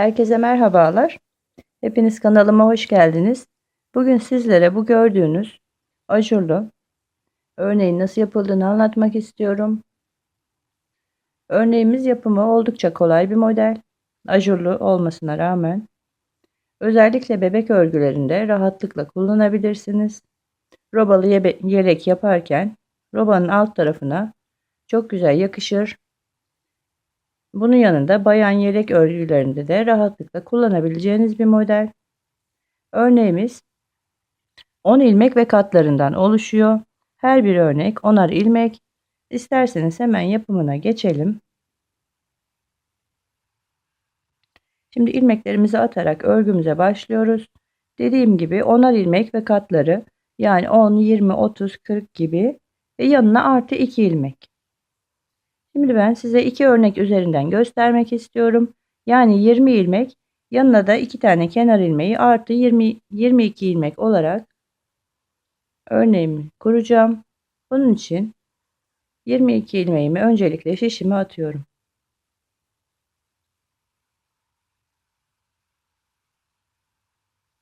Herkese merhabalar. Hepiniz kanalıma hoş geldiniz. Bugün sizlere bu gördüğünüz ajurlu örneğin nasıl yapıldığını anlatmak istiyorum. Örneğimiz yapımı oldukça kolay bir model. Ajurlu olmasına rağmen özellikle bebek örgülerinde rahatlıkla kullanabilirsiniz. Robalı yelek yaparken robanın alt tarafına çok güzel yakışır bunun yanında bayan yelek örgülerinde de rahatlıkla kullanabileceğiniz bir model. Örneğimiz 10 ilmek ve katlarından oluşuyor. Her bir örnek 10'ar ilmek. İsterseniz hemen yapımına geçelim. Şimdi ilmeklerimizi atarak örgümüze başlıyoruz. Dediğim gibi 10'ar ilmek ve katları yani 10, 20, 30, 40 gibi ve yanına artı 2 ilmek. Şimdi ben size iki örnek üzerinden göstermek istiyorum. Yani 20 ilmek yanına da iki tane kenar ilmeği artı 20 22 ilmek olarak örneğimi kuracağım. Bunun için 22 ilmeğimi öncelikle şişime atıyorum.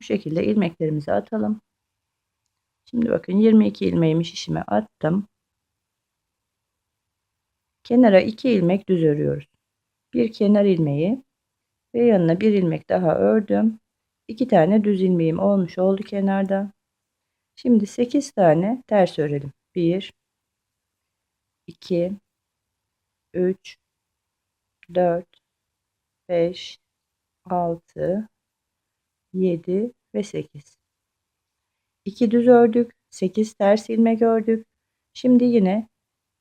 Bu şekilde ilmeklerimizi atalım. Şimdi bakın 22 ilmeğimi şişime attım. Kenara 2 ilmek düz örüyoruz. Bir kenar ilmeği ve yanına bir ilmek daha ördüm. 2 tane düz ilmeğim olmuş oldu kenarda. Şimdi 8 tane ters örelim. 1 2 3 4 5 6 7 ve 8 2 düz ördük 8 ters ilmek ördük şimdi yine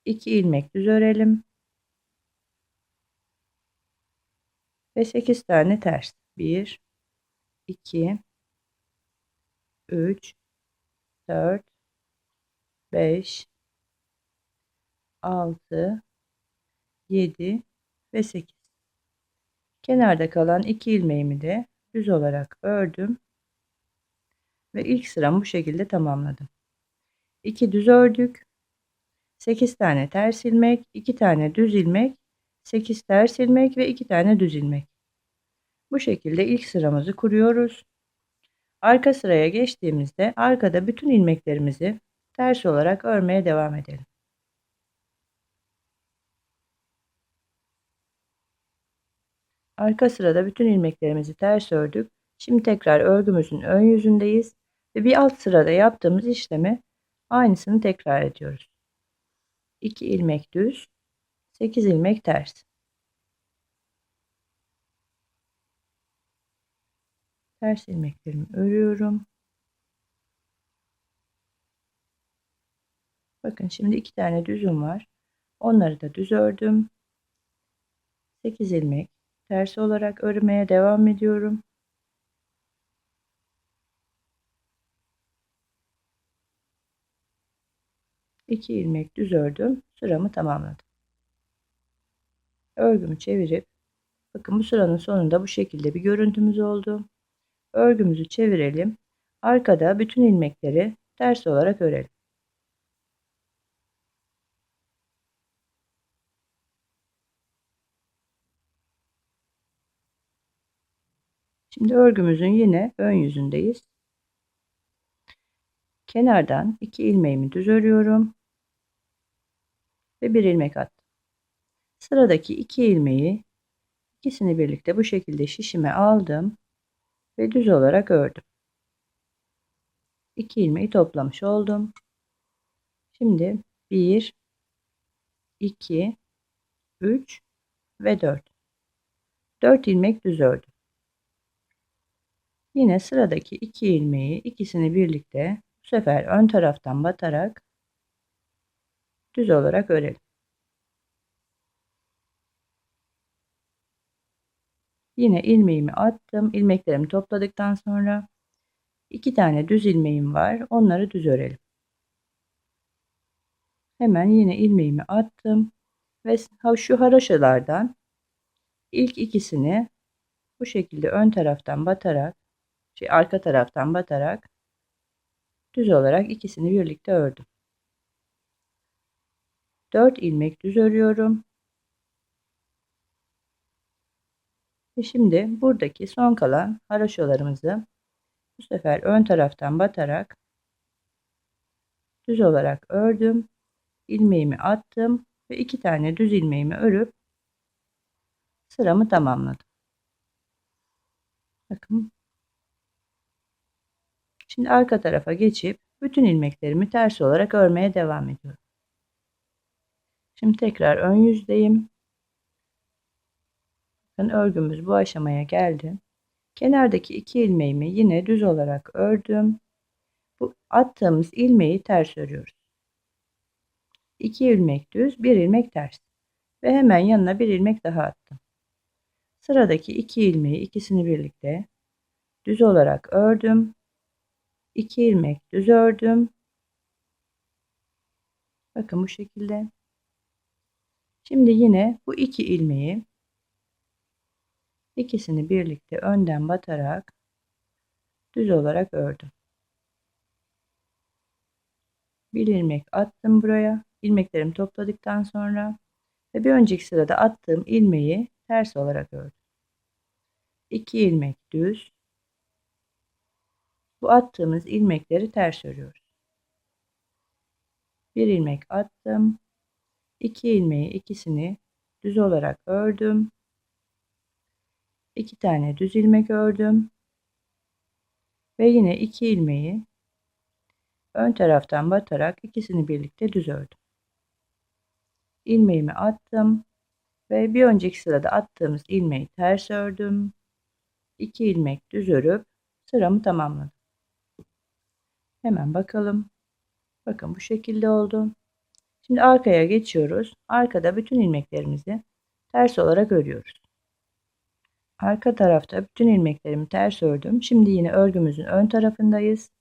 2 ilmek düz örelim. Ve 8 tane ters. 1 2 3 4 5 6 7 ve 8 kenarda kalan 2 ilmeğimi de düz olarak ördüm ve ilk sıramı bu şekilde tamamladım 2 düz ördük 8 tane ters ilmek, 2 tane düz ilmek, 8 ters ilmek ve 2 tane düz ilmek. Bu şekilde ilk sıramızı kuruyoruz. Arka sıraya geçtiğimizde arkada bütün ilmeklerimizi ters olarak örmeye devam edelim. Arka sırada bütün ilmeklerimizi ters ördük. Şimdi tekrar örgümüzün ön yüzündeyiz ve bir alt sırada yaptığımız işlemi aynısını tekrar ediyoruz. 2 ilmek düz, 8 ilmek ters. Ters ilmeklerimi örüyorum. Bakın şimdi iki tane düzüm var. Onları da düz ördüm. 8 ilmek ters olarak örmeye devam ediyorum. 2 ilmek düz ördüm. Sıramı tamamladım. Örgümü çevirip bakın bu sıranın sonunda bu şekilde bir görüntümüz oldu. Örgümüzü çevirelim. Arkada bütün ilmekleri ters olarak örelim. Şimdi örgümüzün yine ön yüzündeyiz. Kenardan iki ilmeğimi düz örüyorum ve bir ilmek attım. Sıradaki iki ilmeği ikisini birlikte bu şekilde şişime aldım ve düz olarak ördüm. İki ilmeği toplamış oldum. Şimdi 1 2 3 ve 4 4 ilmek düz ördüm. Yine sıradaki iki ilmeği ikisini birlikte bu sefer ön taraftan batarak düz olarak örelim. Yine ilmeğimi attım. ilmeklerimi topladıktan sonra iki tane düz ilmeğim var. Onları düz örelim. Hemen yine ilmeğimi attım ve şu haraşalardan ilk ikisini bu şekilde ön taraftan batarak şey arka taraftan batarak düz olarak ikisini birlikte ördüm. 4 ilmek düz örüyorum. Ve şimdi buradaki son kalan haroşolarımızı bu sefer ön taraftan batarak düz olarak ördüm. ilmeğimi attım ve iki tane düz ilmeğimi örüp sıramı tamamladım. Bakın. Şimdi arka tarafa geçip bütün ilmeklerimi ters olarak örmeye devam ediyorum. Şimdi tekrar ön yüzdeyim. Bakın örgümüz bu aşamaya geldi. Kenardaki iki ilmeğimi yine düz olarak ördüm. Bu attığımız ilmeği ters örüyoruz. 2 ilmek düz, bir ilmek ters. Ve hemen yanına bir ilmek daha attım. Sıradaki iki ilmeği ikisini birlikte düz olarak ördüm. 2 ilmek düz ördüm. Bakın bu şekilde. Şimdi yine bu iki ilmeği ikisini birlikte önden batarak düz olarak ördüm. Bir ilmek attım buraya. ilmeklerimi topladıktan sonra ve bir önceki sırada attığım ilmeği ters olarak ördüm. 2 ilmek düz. Bu attığımız ilmekleri ters örüyoruz. Bir ilmek attım. 2 ilmeği ikisini düz olarak ördüm. 2 tane düz ilmek ördüm. Ve yine 2 ilmeği ön taraftan batarak ikisini birlikte düz ördüm. ilmeğimi attım ve bir önceki sırada attığımız ilmeği ters ördüm. 2 ilmek düz örüp sıramı tamamladım. Hemen bakalım. Bakın bu şekilde oldu. Şimdi arkaya geçiyoruz. Arkada bütün ilmeklerimizi ters olarak örüyoruz. Arka tarafta bütün ilmeklerimi ters ördüm. Şimdi yine örgümüzün ön tarafındayız.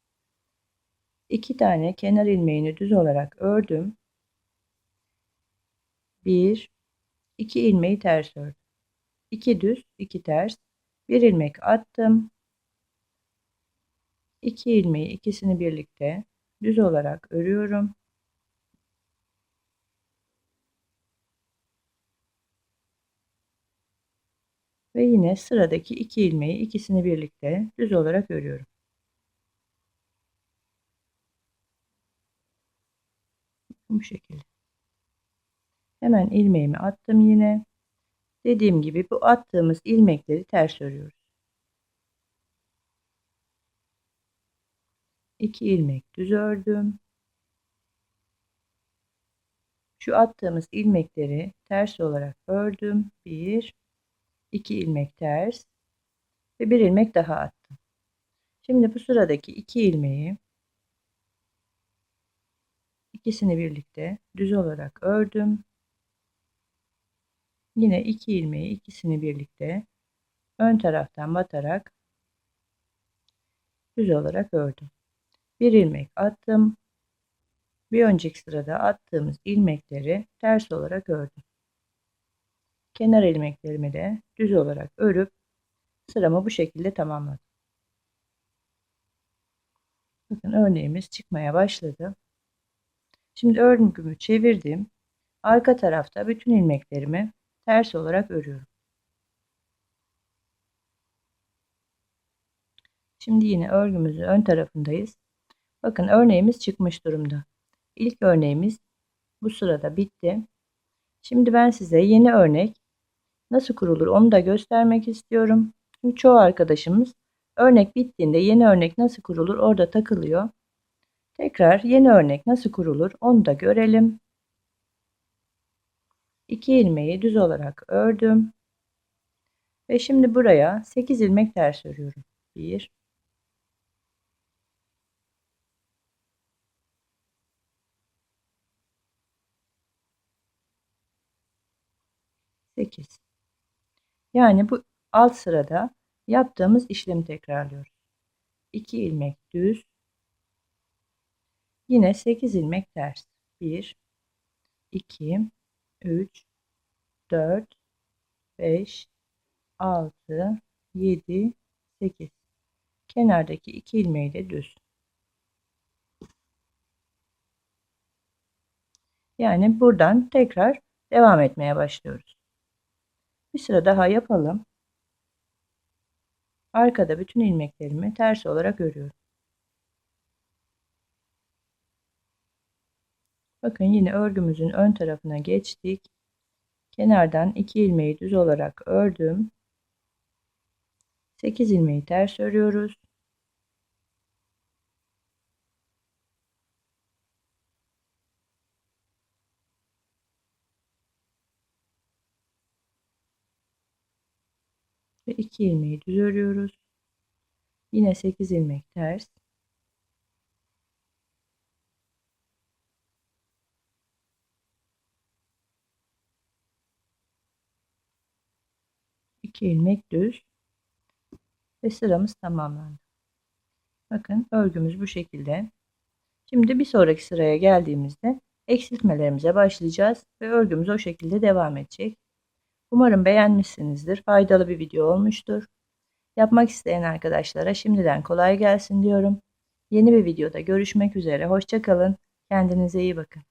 2 tane kenar ilmeğini düz olarak ördüm. 1 2 ilmeği ters ördüm. 2 düz, 2 ters. 1 ilmek attım. 2 ilmeği ikisini birlikte düz olarak örüyorum. Ve yine sıradaki iki ilmeği ikisini birlikte düz olarak örüyorum. Bu şekilde. Hemen ilmeğimi attım yine. Dediğim gibi bu attığımız ilmekleri ters örüyoruz. 2 ilmek düz ördüm. Şu attığımız ilmekleri ters olarak ördüm. 1 2 ilmek ters ve bir ilmek daha attım. Şimdi bu sıradaki iki ilmeği ikisini birlikte düz olarak ördüm. Yine iki ilmeği ikisini birlikte ön taraftan batarak düz olarak ördüm. Bir ilmek attım. Bir önceki sırada attığımız ilmekleri ters olarak ördüm. Kenar ilmeklerimi de düz olarak örüp sıramı bu şekilde tamamladım. Bakın örneğimiz çıkmaya başladı. Şimdi örgümü çevirdim. Arka tarafta bütün ilmeklerimi ters olarak örüyorum. Şimdi yine örgümüzün ön tarafındayız. Bakın örneğimiz çıkmış durumda. İlk örneğimiz bu sırada bitti. Şimdi ben size yeni örnek nasıl kurulur onu da göstermek istiyorum. Çünkü çoğu arkadaşımız örnek bittiğinde yeni örnek nasıl kurulur orada takılıyor. Tekrar yeni örnek nasıl kurulur onu da görelim. 2 ilmeği düz olarak ördüm. Ve şimdi buraya 8 ilmek ters örüyorum. 1 8 yani bu alt sırada yaptığımız işlemi tekrarlıyoruz. 2 ilmek düz. Yine 8 ilmek ters. 1 2 3 4 5 6 7 8 kenardaki 2 ilmeği de düz. Yani buradan tekrar devam etmeye başlıyoruz. Bir sıra daha yapalım. Arkada bütün ilmeklerimi ters olarak örüyorum. Bakın yine örgümüzün ön tarafına geçtik. Kenardan 2 ilmeği düz olarak ördüm. 8 ilmeği ters örüyoruz. Ve 2 ilmeği düz örüyoruz. Yine 8 ilmek ters. İki ilmek düz ve sıramız tamamlandı. Bakın örgümüz bu şekilde. Şimdi bir sonraki sıraya geldiğimizde eksiltmelerimize başlayacağız ve örgümüz o şekilde devam edecek. Umarım beğenmişsinizdir. Faydalı bir video olmuştur. Yapmak isteyen arkadaşlara şimdiden kolay gelsin diyorum. Yeni bir videoda görüşmek üzere. Hoşçakalın. Kendinize iyi bakın.